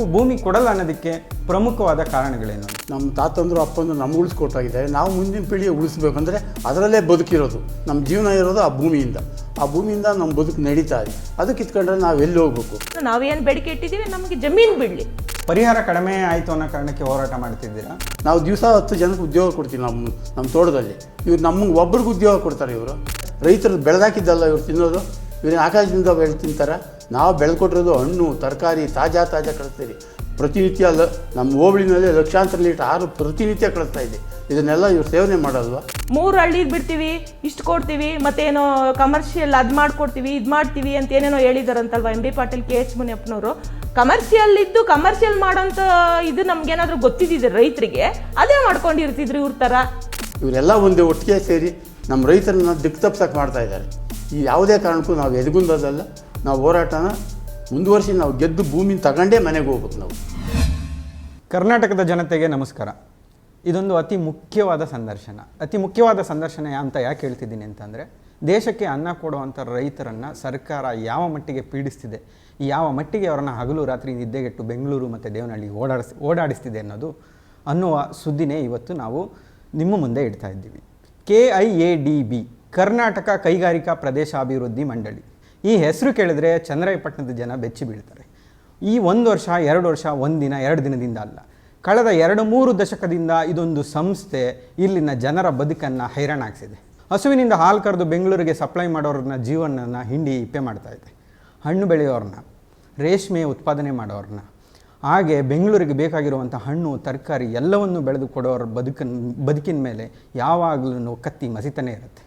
ನೀವು ಭೂಮಿ ಕೊಡಲ್ಲ ಅನ್ನೋದಕ್ಕೆ ಪ್ರಮುಖವಾದ ಕಾರಣಗಳೇನು? ನಮ್ಮ ತಾತಂದ್ರು ಅಪ್ಪಂದ್ರು ನಮ್ಗೆ ಉಳಿಸ್ಕೊಟ್ಟಾಗಿದ್ದಾರೆ ನಾವು ಮುಂದಿನ ಪೀಳಿಗೆ ಉಳಿಸ್ಬೇಕಂದ್ರೆ ಅದರಲ್ಲೇ ಬದುಕಿರೋದು. ನಮ್ಮ ಜೀವನ ಇರೋದು ಆ ಭೂಮಿಯಿಂದ. ಆ ಭೂಮಿಯಿಂದ ನಮ್ಮ ಬದುಕು ನಡೀತಾ ಇದೆ. ಅದಕ್ಕೆ ಇತ್ಕೊಂಡ್ರೆ ನಾವು ಎಲ್ಲಿ ಹೋಗ್ಬೇಕು? ನಾವೇನು ಬೇಡಿಕೆ ಇಟ್ಟಿದ್ದೀವಿ? ನಮಗೆ ಜಮೀನು ಬಿಡಲಿ. ಪರಿಹಾರ ಕಡಿಮೆ ಆಯಿತು ಅನ್ನೋ ಕಾರಣಕ್ಕೆ ಹೋರಾಟ ಮಾಡ್ತಿದ್ದೀರಾ? ನಾವು ದಿವಸ ಹತ್ತು ಜನಕ್ಕೆ ಉದ್ಯೋಗ ಕೊಡ್ತೀವಿ ನಮ್ಮ ನಮ್ಮ ತೋಟದಲ್ಲಿ. ಇವ್ರು ನಮಗೆ ಒಬ್ರಿಗೆ ಉದ್ಯೋಗ ಕೊಡ್ತಾರೆ ಇವರು. ರೈತರು ಬೆಳೆದಾಕಿದ್ದಲ್ಲ ಇವ್ರು ತಿನ್ನೋದು. ಇವ್ರು ಆಕಾಶದಿಂದ ಬೆಳೆ ತಿಂತಾರೆ. ನಾವು ಬೆಳ್ಕೊಟ್ಟಿರೋದು ಹಣ್ಣು ತರಕಾರಿ ತಾಜಾ ತಾಜಾ ಕಳಿಸ್ತೀರಿ. ಪ್ರತಿನಿತ್ಯ ಅಲ್ಲ ನಮ್ಮ ಹೋಬಳಿನಲ್ಲಿ ಲಕ್ಷಾಂತರ ಲೀಟರ್ ಆರು ಪ್ರತಿನಿತ್ಯ ಕಳಿಸ್ತಾ ಇದೆ. ಇದನ್ನೆಲ್ಲ ಇವ್ರು ಸೇವನೆ ಮಾಡಲ್ವಾ? ಮೂರು ಹಳ್ಳಿಗೆ ಬಿಡ್ತೀವಿ ಇಷ್ಟು ಕೊಡ್ತೀವಿ ಮತ್ತೇನೋ ಕಮರ್ಷಿಯಲ್ ಅದು ಮಾಡ್ಕೊಡ್ತೀವಿ ಇದು ಮಾಡ್ತೀವಿ ಅಂತ ಏನೇನೋ ಹೇಳಿದಾರಂತಲ್ವಾ M B Patil K H ಮುನಿಯಪ್ಪನವರು. Commercial ಇದ್ದು ಕಮರ್ಷಿಯಲ್ ಮಾಡೋಂಥ ಇದು ನಮ್ಗೇನಾದ್ರೂ ಗೊತ್ತಿದ್ದಿದೆ ರೈತರಿಗೆ? ಅದೇ ಮಾಡ್ಕೊಂಡಿರ್ತಿದ್ರು ಇವ್ರ ಥರ ಇವರೆಲ್ಲ ಒಂದೇ ಒಟ್ಟಿಗೆ ಸೇರಿ ನಮ್ಮ ರೈತರನ್ನ ದಿಕ್ಕು ತಪ್ಪಿಸಕ್ಕೆ ಮಾಡ್ತಾ ಇದ್ದಾರೆ. ಈ ಯಾವುದೇ ಕಾರಣಕ್ಕೂ ನಾವು ಎದಗುಂದದಲ್ಲ. ನಾವು ಹೋರಾಟನ ಮುಂದುವರಿಸಿ ನಾವು ಗೆದ್ದು ಭೂಮಿನ ತಗೊಂಡೇ ಮನೆಗೆ ಹೋಗ್ಬೇಕು ನಾವು. ಕರ್ನಾಟಕದ ಜನತೆಗೆ ನಮಸ್ಕಾರ. ಇದೊಂದು ಅತಿ ಮುಖ್ಯವಾದ ಸಂದರ್ಶನ. ಅತಿ ಮುಖ್ಯವಾದ ಸಂದರ್ಶನ ಅಂತ ಯಾಕೆ ಹೇಳ್ತಿದ್ದೀನಿ ಅಂತಂದರೆ, ದೇಶಕ್ಕೆ ಅನ್ನ ಕೊಡುವಂಥ ರೈತರನ್ನು ಸರ್ಕಾರ ಯಾವ ಮಟ್ಟಿಗೆ ಪೀಡಿಸ್ತಿದೆ, ಯಾವ ಮಟ್ಟಿಗೆ ಅವರನ್ನು ಹಗಲು ರಾತ್ರಿ ನಿದ್ದೆಗೆಟ್ಟು ಬೆಂಗಳೂರು ಮತ್ತು ದೇವನಹಳ್ಳಿ ಓಡಾಡಿಸ್, ಓಡಾಡಿಸ್ತಿದೆ ಅನ್ನೋದು ಅನ್ನುವ ಸುದ್ದಿನೇ ಇವತ್ತು ನಾವು ನಿಮ್ಮ ಮುಂದೆ ಇಡ್ತಾ ಇದ್ದೀವಿ. K I A D B Karnataka ಕೈಗಾರಿಕಾ ಪ್ರದೇಶಾಭಿವೃದ್ಧಿ ಮಂಡಳಿ. ಈ ಹೆಸರು ಕೇಳಿದ್ರೆ ಚಂದ್ರಾಯಪಟ್ಟಣದ ಜನ ಬೆಚ್ಚಿ ಬೀಳ್ತಾರೆ. ಈ ಒಂದು ವರ್ಷ, ಎರಡು ವರ್ಷ ಒಂದಿನ ಎರಡು ದಿನದಿಂದ ಅಲ್ಲ. ಕಳೆದ ಎರಡು, ಮೂರು ದಶಕದಿಂದ ಇದೊಂದು ಸಂಸ್ಥೆ ಇಲ್ಲಿನ ಜನರ ಬದುಕನ್ನು ಹೈರಾಣಾಗಿಸಿದೆ ಹಸುವಿನಿಂದ ಹಾಲು ಕರೆದು ಬೆಂಗಳೂರಿಗೆ ಸಪ್ಲೈ ಮಾಡೋರನ್ನ ಜೀವನನ ಹಿಂಡಿ ಇಪ್ಪೆ ಮಾಡ್ತಾ ಇದೆ. ಹಣ್ಣು ಬೆಳೆಯೋರನ್ನ ರೇಷ್ಮೆ ಉತ್ಪಾದನೆ ಮಾಡೋರನ್ನ ಹಾಗೆ ಬೆಂಗಳೂರಿಗೆ ಬೇಕಾಗಿರುವಂಥ ಹಣ್ಣು, ತರಕಾರಿ ಎಲ್ಲವನ್ನು ಬೆಳೆದು ಕೊಡೋರ ಬದುಕಿನ ಬದುಕಿನ ಮೇಲೆ ಯಾವಾಗಲೂ ಕತ್ತಿ ಮಸಿತನೇ ಇರುತ್ತೆ.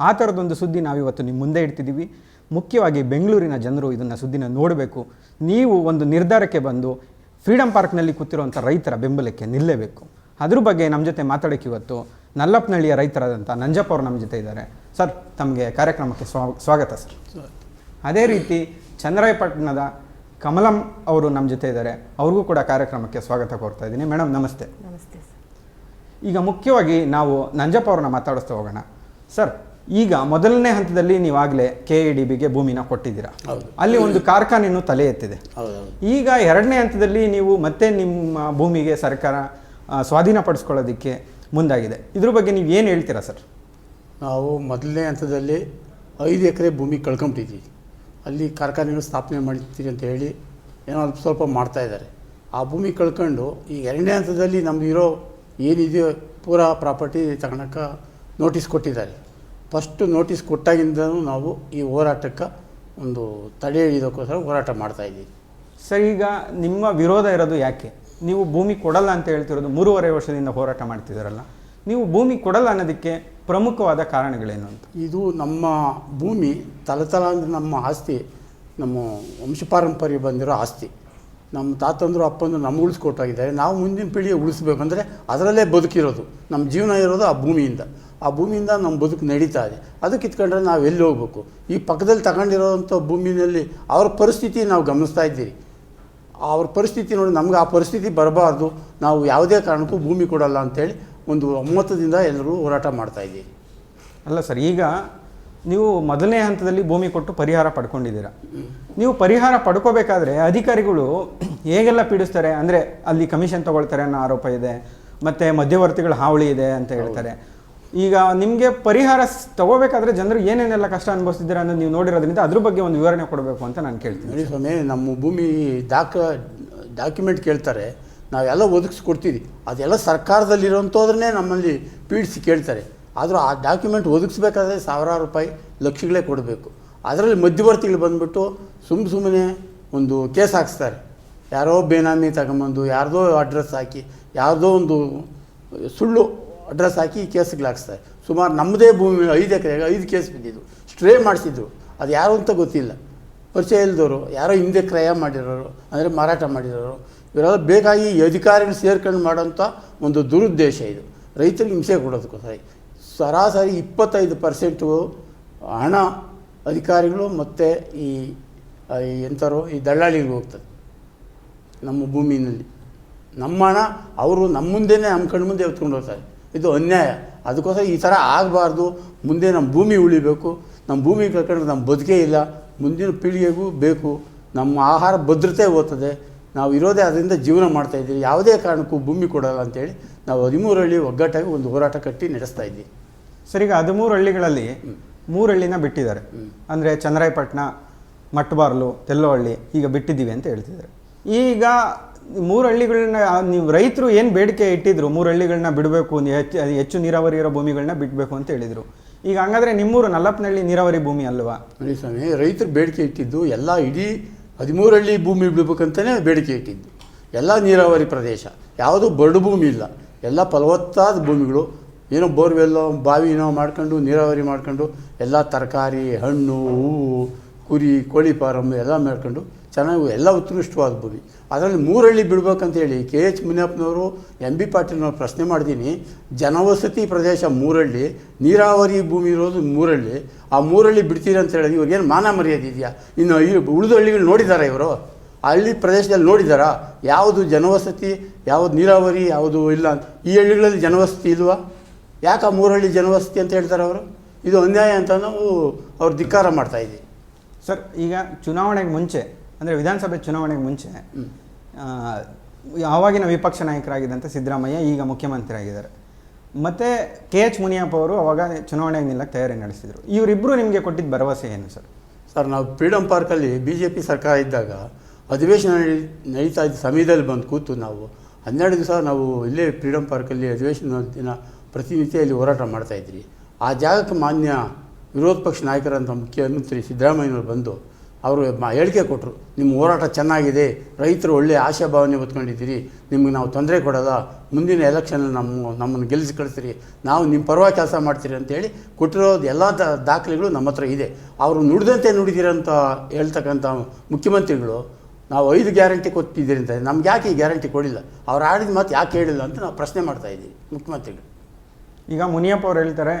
ಆ ಥರದೊಂದು ಸುದ್ದಿ ನಾವಿವತ್ತು ನಿಮ್ಮ ಮುಂದೆ ಇಡ್ತಿದ್ದೀವಿ ಮುಖ್ಯವಾಗಿ ಬೆಂಗಳೂರಿನ ಜನರು ಇದನ್ನು ಸುದ್ದಿನ ನೋಡಬೇಕು. ನೀವು ಒಂದು ನಿರ್ಧಾರಕ್ಕೆ ಬಂದು ಫ್ರೀಡಂ ಪಾರ್ಕ್ನಲ್ಲಿ ಕೂತಿರುವಂಥ ರೈತರ ಬೆಂಬಲಕ್ಕೆ ನಿಲ್ಲಬೇಕು. ಅದ್ರ ಬಗ್ಗೆ ನಮ್ಮ ಜೊತೆ ಮಾತಾಡೋಕ್ಕೆ ಇವತ್ತು ನಲ್ಲಪ್ಪನಹಳ್ಳಿಯ ರೈತರಾದಂಥ ನಂಜಪ್ಪ ಅವರು ನಮ್ಮ ಜೊತೆ ಇದ್ದಾರೆ. ಸರ್ ತಮಗೆ ಕಾರ್ಯಕ್ರಮಕ್ಕೆ ಸ್ವಾ ಸ್ವಾಗತ ಸರ್. ಅದೇ ರೀತಿ ಚಂದ್ರಾಯಪಟ್ಟಣದ ಕಮಲಂ ಅವರು ನಮ್ಮ ಜೊತೆ ಇದ್ದಾರೆ. ಅವ್ರಿಗೂ ಕೂಡ ಕಾರ್ಯಕ್ರಮಕ್ಕೆ ಸ್ವಾಗತ ಕೋರ್ತಾ ಇದ್ದೀನಿ. ಮೇಡಮ್ ನಮಸ್ತೆ. ನಮಸ್ತೆ ಈಗ ಮುಖ್ಯವಾಗಿ ನಾವು ನಂಜಪ್ಪ ಅವ್ರನ್ನ ಮಾತಾಡಿಸ್ತಾ ಹೋಗೋಣ. ಸರ್ ಈಗ ಮೊದಲನೇ ಹಂತದಲ್ಲಿ ನೀವಾಗಲೇ ಕೆ ಎ ಡಿ ಬಿಗೆ ಭೂಮಿನ ಕೊಟ್ಟಿದ್ದೀರಾ. ಹೌದು. ಅಲ್ಲಿ ಒಂದು ಕಾರ್ಖಾನೆಯನ್ನು ತಲೆ ಎತ್ತಿದೆ. ಈಗ ಎರಡನೇ ಹಂತದಲ್ಲಿ ನೀವು ಮತ್ತೆ ನಿಮ್ಮ ಭೂಮಿಗೆ ಸರ್ಕಾರ ಸ್ವಾಧೀನಪಡಿಸ್ಕೊಳ್ಳೋದಕ್ಕೆ ಮುಂದಾಗಿದೆ. ಇದ್ರ ಬಗ್ಗೆ ನೀವು ಏನು ಹೇಳ್ತೀರಾ ಸರ್? ನಾವು ಮೊದಲನೇ ಹಂತದಲ್ಲಿ ಐದು ಎಕರೆ ಭೂಮಿ ಕಳ್ಕೊಂಬಿಟ್ಟಿದ್ದೀವಿ ಅಲ್ಲಿ ಕಾರ್ಖಾನೆಯನ್ನು ಸ್ಥಾಪನೆ ಮಾಡ್ತೀರಿ ಅಂತ ಹೇಳಿ ಏನೋ ಅಲ್ಪ ಸ್ವಲ್ಪ ಮಾಡ್ತಾ ಇದ್ದಾರೆ. ಆ ಭೂಮಿ ಕಳ್ಕೊಂಡು ಈ ಎರಡನೇ ಹಂತದಲ್ಲಿ ನಮ್ದು ಇರೋ ಏನಿದೆಯೋ ಪೂರಾ ಪ್ರಾಪರ್ಟಿ ತಗೊಳಕ್ಕೆ ನೋಟಿಸ್ ಕೊಟ್ಟಿದ್ದಾರೆ. ಫಸ್ಟು ನೋಟಿಸ್ ಕೊಟ್ಟಾಗಿಂದನೂ ನಾವು ಈ ಹೋರಾಟಕ್ಕೆ ಒಂದು ತಡೆ ಹಿಡಿಯೋಕ್ಕೋಸ್ಕರ ಹೋರಾಟ ಮಾಡ್ತಾ ಇದ್ದೀವಿ. ಸರ್ ಈಗ ನಿಮ್ಮ ವಿರೋಧ ಇರೋದು ಯಾಕೆ? ನೀವು ಭೂಮಿ ಕೊಡಲ್ಲ ಅಂತ ಹೇಳ್ತಿರೋದು ಮೂರುವರೆ ವರ್ಷದಿಂದ ಹೋರಾಟ ಮಾಡ್ತಿದ್ದೀರಲ್ಲ. ನೀವು ಭೂಮಿ ಕೊಡಲ್ಲ ಅನ್ನೋದಕ್ಕೆ ಪ್ರಮುಖವಾದ ಕಾರಣಗಳೇನು ಅಂತ? ಇದು ನಮ್ಮ ಭೂಮಿ ತಲತಲಾಂತರ ನಮ್ಮ ಆಸ್ತಿ ನಮ್ಮ ವಂಶಪಾರಂಪರ್ಯ ಬಂದಿರೋ ಆಸ್ತಿ. ನಮ್ಮ ತಾತಂದ್ರು ಅಪ್ಪಂದ್ರು ನಮ್ಗೆ ಉಳಿಸ್ಕೊಟ್ಟಾಗಿದ್ದಾರೆ ನಾವು ಮುಂದಿನ ಪೀಳಿಗೆ ಉಳಿಸ್ಬೇಕಂದ್ರೆ ಅದರಲ್ಲೇ ಬದುಕಿರೋದು. ನಮ್ಮ ಜೀವನ ಇರೋದು ಆ ಭೂಮಿಯಿಂದ. ಆ ಭೂಮಿಯಿಂದ ನಮ್ಮ ಬದುಕು ನಡೀತಾ ಇದೆ. ಅದಕ್ಕೆ ಇತ್ಕೊಂಡ್ರೆ ನಾವು ಎಲ್ಲಿ ಹೋಗ್ಬೇಕು? ಈ ಪಕ್ಕದಲ್ಲಿ ತಗೊಂಡಿರೋವಂಥ ಭೂಮಿಯಲ್ಲಿ ಅವ್ರ ಪರಿಸ್ಥಿತಿ ನಾವು ಗಮನಿಸ್ತಾ ಇದ್ದೀರಿ ಅವ್ರ ಪರಿಸ್ಥಿತಿ ನೋಡಿ ನಮ್ಗೆ ಆ ಪರಿಸ್ಥಿತಿ ಬರಬಾರ್ದು. ನಾವು ಯಾವುದೇ ಕಾರಣಕ್ಕೂ ಭೂಮಿ ಕೊಡಲ್ಲ ಅಂತೇಳಿ ಒಂದು ಒಮ್ಮತದಿಂದ ಎಲ್ಲರೂ ಹೋರಾಟ ಮಾಡ್ತಾ ಇದ್ದೀವಿ. ಅಲ್ಲ ಸರ್, ಈಗ ನೀವು ಮೊದಲನೇ ಹಂತದಲ್ಲಿ ಭೂಮಿ ಕೊಟ್ಟು ಪರಿಹಾರ ಪಡ್ಕೊಂಡಿದ್ದೀರಾ? ನೀವು ಪರಿಹಾರ ಪಡ್ಕೋಬೇಕಾದ್ರೆ ಅಧಿಕಾರಿಗಳು ಹೇಗೆಲ್ಲ ಪೀಡಿಸ್ತಾರೆ? ಅಂದರೆ ಅಲ್ಲಿ ಕಮಿಷನ್ ತಗೊಳ್ತಾರೆ ಅನ್ನೋ ಆರೋಪ ಇದೆ, ಮತ್ತು ಮಧ್ಯವರ್ತಿಗಳ ಹಾವಳಿ ಇದೆ ಅಂತ ಹೇಳ್ತಾರೆ. ಈಗ ನಿಮಗೆ ಪರಿಹಾರ ತಗೋಬೇಕಾದ್ರೆ ಜನರು ಏನೇನೆಲ್ಲ ಕಷ್ಟ ಅನುಭವಿಸ್ತಿದ್ದೀರಾ ಅನ್ನೋದು ನೀವು ನೋಡಿರೋದ್ರಿಂದ ಅದ್ರ ಬಗ್ಗೆ ಒಂದು ವಿವರಣೆ ಕೊಡಬೇಕು ಅಂತ ನಾನು ಕೇಳ್ತೀನಿ. ಸ್ವಾಮಿ, ನಮ್ಮ ಭೂಮಿ ದಾಖ ಡಾಕ್ಯುಮೆಂಟ್ ಕೇಳ್ತಾರೆ, ನಾವೆಲ್ಲ ಒದಗಿಸ್ಕೊಡ್ತೀವಿ. ಅದೆಲ್ಲ ಸರ್ಕಾರದಲ್ಲಿರೋಂಥದ್ರನ್ನೇ ನಮ್ಮಲ್ಲಿ ಪೀಡಿಸಿ ಕೇಳ್ತಾರೆ. ಆದರೂ ಆ ಡಾಕ್ಯುಮೆಂಟ್ ಒದಗಿಸ್ಬೇಕಾದ್ರೆ ಸಾವಿರಾರು ರೂಪಾಯಿ ಲಕ್ಷಗಳೇ ಕೊಡಬೇಕು. ಅದರಲ್ಲಿ ಮಧ್ಯವರ್ತಿಗಳು ಬಂದುಬಿಟ್ಟು ಸುಮ್ಮ ಸುಮ್ಮನೆ ಒಂದು ಕೇಸ್ ಹಾಕ್ಸ್ತಾರೆ. ಯಾರೋ ಬೇನಾಮಿ ತಗೊಂಬಂದು, ಯಾರ್ದೋ ಅಡ್ರೆಸ್ ಹಾಕಿ, ಯಾರ್ದೋ ಒಂದು ಸುಳ್ಳು ಅಡ್ರೆಸ್ ಹಾಕಿ ಕೇಸ್ಗಳು ಹಾಕ್ಸ್ತಾರೆ. ಸುಮಾರು ನಮ್ಮದೇ ಭೂಮಿ ಐದು ಎಕರೆಗೆ ಐದು ಕೇಸ್ ಬಿದ್ದಿದ್ದು. ಸ್ಟ್ರೇ ಮಾಡಿಸಿದ್ರು. ಅದು ಯಾರು ಅಂತ ಗೊತ್ತಿಲ್ಲ. ಪರಿಚಯ ಇಲ್ದವರು ಯಾರೋ ಹಿಂದೆ ಕ್ರಯ ಮಾಡಿರೋರು, ಅಂದರೆ ಮಾರಾಟ ಮಾಡಿರೋರು, ಇವರೆಲ್ಲ ಬೇಕಾಗಿ ಅಧಿಕಾರಿಗಳು ಸೇರ್ಕೊಂಡು ಮಾಡೋಂಥ ಒಂದು ದುರುದ್ದೇಶ ಇದು. ರೈತರಿಗೆ ಹಿಂಸೆ ಕೊಡೋದಕ್ಕೋಸ್ಕರ. ಸರಾಸರಿ ಇಪ್ಪತ್ತೈದು ಪರ್ಸೆಂಟು ಹಣ ಅಧಿಕಾರಿಗಳು ಮತ್ತು ಈ ಎಂಥರು ಈ ದಳ್ಳಾಳಿಗಳು ಹೋಗ್ತದೆ ನಮ್ಮ ಭೂಮಿನಲ್ಲಿ. ನಮ್ಮ ಹಣ ಅವರು ನಮ್ಮ ಮುಂದೆನೇ, ನಮ್ಮ ಕಣ್ಣು ಮುಂದೆ ಎತ್ಕೊಂಡು ಹೋಗ್ತಾರೆ. ಇದು ಅನ್ಯಾಯ. ಅದಕ್ಕೋಸ್ಕರ ಈ ಥರ ಆಗಬಾರ್ದು. ಮುಂದೆ ನಮ್ಮ ಭೂಮಿ ಉಳಿಬೇಕು. ನಮ್ಮ ಭೂಮಿ ಕಳ್ಕೊಂಡ್ರೆ ನಮ್ಮ ಬದುಕೇ ಇಲ್ಲ. ಮುಂದಿನ ಪೀಳಿಗೆಗೂ ಬೇಕು. ನಮ್ಮ ಆಹಾರ ಭದ್ರತೆ ಓದ್ತದೆ. ನಾವು ಇರೋದೇ ಅದರಿಂದ ಜೀವನ ಮಾಡ್ತಾಯಿದ್ದೀವಿ ಯಾವುದೇ ಕಾರಣಕ್ಕೂ ಭೂಮಿ ಕೊಡೋಲ್ಲ ಅಂತೇಳಿ ನಾವು ಹದಿಮೂರಲ್ಲಿ ಒಗ್ಗಟ್ಟಾಗಿ ಒಂದು ಹೋರಾಟ ಕಟ್ಟಿ ನಡೆಸ್ತಾ ಇದ್ದೀವಿ. ಸರ್ ಈಗ ಹದಿಮೂರು ಹಳ್ಳಿಗಳಲ್ಲಿ ಮೂರು ಹಳ್ಳಿನ ಬಿಟ್ಟಿದ್ದಾರೆ. ಅಂದರೆ ಚಂದ್ರಾಯಪಟ್ಟಣ ಮಟ್ಟಬಾರ್ಲು ತೆಲ್ಲೋಹಳ್ಳಿ ಈಗ ಬಿಟ್ಟಿದ್ದೀವಿ ಅಂತ ಹೇಳ್ತಿದ್ದಾರೆ. ಈಗ ಮೂರು ಹಳ್ಳಿಗಳನ್ನ ನೀವು ರೈತರು ಏನು ಬೇಡಿಕೆ ಇಟ್ಟಿದ್ರು ಮೂರು ಹಳ್ಳಿಗಳನ್ನ ಬಿಡಬೇಕು ಹೆಚ್ಚು ಹೆಚ್ಚು ನೀರಾವರಿ ಇರೋ ಭೂಮಿಗಳನ್ನ ಬಿಡಬೇಕು ಅಂತ ಹೇಳಿದರು. ಈಗ ಹಂಗಾದ್ರೆ ನಿಮ್ಮೂರು ನಲ್ಲಪ್ಪನಹಳ್ಳಿ ನೀರಾವರಿ ಭೂಮಿ ಅಲ್ವಾ? ನೋಡಿ ಸ್ವಾಮಿ ರೈತರು ಬೇಡಿಕೆ ಇಟ್ಟಿದ್ದು ಎಲ್ಲ ಇಡೀ ಹದಿಮೂರು ಹಳ್ಳಿ ಭೂಮಿ ಬಿಡಬೇಕಂತಲೇ ಬೇಡಿಕೆ ಇಟ್ಟಿದ್ದು. ಎಲ್ಲ ನೀರಾವರಿ ಪ್ರದೇಶ ಯಾವುದೂ ಬರಡು ಭೂಮಿ ಇಲ್ಲ. ಎಲ್ಲ ಫಲವತ್ತಾದ ಭೂಮಿಗಳು ಏನೋ ಬೋರ್ವೆಲ್ಲೋ ಬಾವಿನೋ ಮಾಡ್ಕೊಂಡು, ನೀರಾವರಿ ಮಾಡ್ಕೊಂಡು, ಎಲ್ಲ ತರಕಾರಿ, ಹಣ್ಣು, ಹೂವು, ಕುರಿ, ಕೋಳಿ ಫಾರಮ್ ಎಲ್ಲ ಮಾಡ್ಕೊಂಡು ಚೆನ್ನಾಗಿ ಎಲ್ಲ ಉತ್ಕೃಷ್ಟವಾದ ಭೂಮಿ ಅದರಲ್ಲಿ ಮೂರಳ್ಳಿ ಬಿಡ್ಬೇಕಂತೇಳಿ ಕೆ ಎಚ್ ಮುನಿಯಪ್ಪನವರು, ಎಂ ಬಿ ಪಾಟೀಲ್ನವ್ರು ಪ್ರಶ್ನೆ ಮಾಡಿದ್ದೀನಿ. ಜನವಸತಿ ಪ್ರದೇಶ ಮೂರಳ್ಳಿ, ನೀರಾವರಿ ಭೂಮಿ ಇರೋದು ಮೂರಳ್ಳಿ. ಆ ಮೂರಳ್ಳಿ ಬಿಡ್ತೀರಿ ಅಂತ ಹೇಳಿದ್ರೆ ಇವ್ರಿಗೇನು ಮಾನ ಮರ್ಯಾದೆ ಇದೆಯಾ? ಇನ್ನು ಈ ಉಳಿದ ಹಳ್ಳಿಗಳು ನೋಡಿದ್ದಾರೆ ಇವರು? ಆ ಹಳ್ಳಿ ಪ್ರದೇಶದಲ್ಲಿ ನೋಡಿದ್ದಾರಾ ಯಾವುದು ಜನವಸತಿ, ಯಾವುದು ನೀರಾವರಿ, ಯಾವುದು ಇಲ್ಲ ಈ ಹಳ್ಳಿಗಳಲ್ಲಿ ಜನವಸತಿ ಇಲ್ವಾ? ಯಾಕೆ ಮೂರಹಳ್ಳಿ ಜನವಸತಿ ಅಂತ ಹೇಳ್ತಾರೆ ಅವರು? ಇದು ಅನ್ಯಾಯ ಅಂತ ನಾವು ಅವ್ರು ಧಿಕ್ಕಾರ ಮಾಡ್ತಾ ಇದ್ದೀವಿ. ಸರ್ ಈಗ ಚುನಾವಣೆಗೆ ಮುಂಚೆ ಅಂದರೆ ವಿಧಾನಸಭೆ ಚುನಾವಣೆಗೆ ಮುಂಚೆ ಆವಾಗಿನ ವಿಪಕ್ಷ ನಾಯಕರಾಗಿದ್ದಂಥ ಸಿದ್ದರಾಮಯ್ಯ ಈಗ ಮುಖ್ಯಮಂತ್ರಿ ಆಗಿದ್ದಾರೆ. ಮತ್ತು ಕೆ ಎಚ್ ಮುನಿಯಪ್ಪ ಅವರು ಅವಾಗ ಚುನಾವಣೆಗೆ ನಿಲ್ಲಕ್ಕೆ ತಯಾರಿ ನಡೆಸಿದರು. ಇವರಿಬ್ಬರು ನಿಮಗೆ ಕೊಟ್ಟಿದ್ದ ಭರವಸೆ ಏನು ಸರ್? ಸರ್ ನಾವು ಫ್ರೀಡಮ್ ಪಾರ್ಕಲ್ಲಿ ಬಿ ಜೆ ಪಿ ಸರ್ಕಾರ ಇದ್ದಾಗ ಅಧಿವೇಶನ ನಡಿ ನಡೀತಾ ಇದ್ದ ಸಮಯದಲ್ಲಿ ಬಂದು ಕೂತು ನಾವು ಹನ್ನೆರಡು ದಿವಸ ನಾವು ಇಲ್ಲೇ ಫ್ರೀಡಮ್ ಪಾರ್ಕಲ್ಲಿ ಅಧಿವೇಶನ ದಿನ ಪ್ರತಿನಿತ್ಯ ಇಲ್ಲಿ ಹೋರಾಟ ಮಾಡ್ತಾಯಿದ್ರಿ ಆ ಜಾಗಕ್ಕೆ ಮಾನ್ಯ ವಿರೋಧ ಪಕ್ಷ ನಾಯಕರಂಥ ಮುಖ್ಯಮಂತ್ರಿ ಸಿದ್ದರಾಮಯ್ಯನವರು ಬಂದು ಅವರು ಹೇಳಿಕೆ ಕೊಟ್ಟರು ನಿಮ್ಮ ಹೋರಾಟ ಚೆನ್ನಾಗಿದೆ, ರೈತರು ಒಳ್ಳೆಯ ಆಶಾಭಾವನೆ ಹೊತ್ಕೊಂಡಿದ್ದೀರಿ, ನಿಮಗೆ ನಾವು ತೊಂದರೆ ಕೊಡೋಲ್ಲ, ಮುಂದಿನ ಎಲೆಕ್ಷನಲ್ಲಿ ನಮ್ಮ, ನಮ್ಮನ್ನು ಗೆಲ್ಲಿಸಿ ಕಳಿಸ್ತೀರಿ, ನಾವು ನಿಮ್ಮ ಪರವಾಗಿ ಕೆಲಸ ಮಾಡ್ತೀರಿ ಅಂತೇಳಿ ಕೊಟ್ಟಿರೋದು ಎಲ್ಲ ದಾಖಲೆಗಳು ನಮ್ಮ ಹತ್ರ ಇದೆ. ಅವರು ನುಡಿದಂತೆ ನುಡಿದಿರಂತ ಹೇಳ್ತಕ್ಕಂಥ ಮುಖ್ಯಮಂತ್ರಿಗಳು, ನಾವು ಐದು ಗ್ಯಾರಂಟಿ ಕೊಟ್ಟಿದ್ದೀರಿ ಅಂತ, ನಮ್ಗೆ ಯಾಕೆ ಈ ಗ್ಯಾರಂಟಿ ಕೊಡಿಲ್ಲ? ಅವ್ರು ಆಡಿದ ಮಾತು ಯಾಕೆ ಹೇಳಿಲ್ಲ ಅಂತ ನಾವು ಪ್ರಶ್ನೆ ಮಾಡ್ತಾ ಇದ್ದೀವಿ ಮುಖ್ಯಮಂತ್ರಿಗಳು. ಈಗ ಮುನಿಯಪ್ಪ ಅವ್ರು ಹೇಳ್ತಾರೆ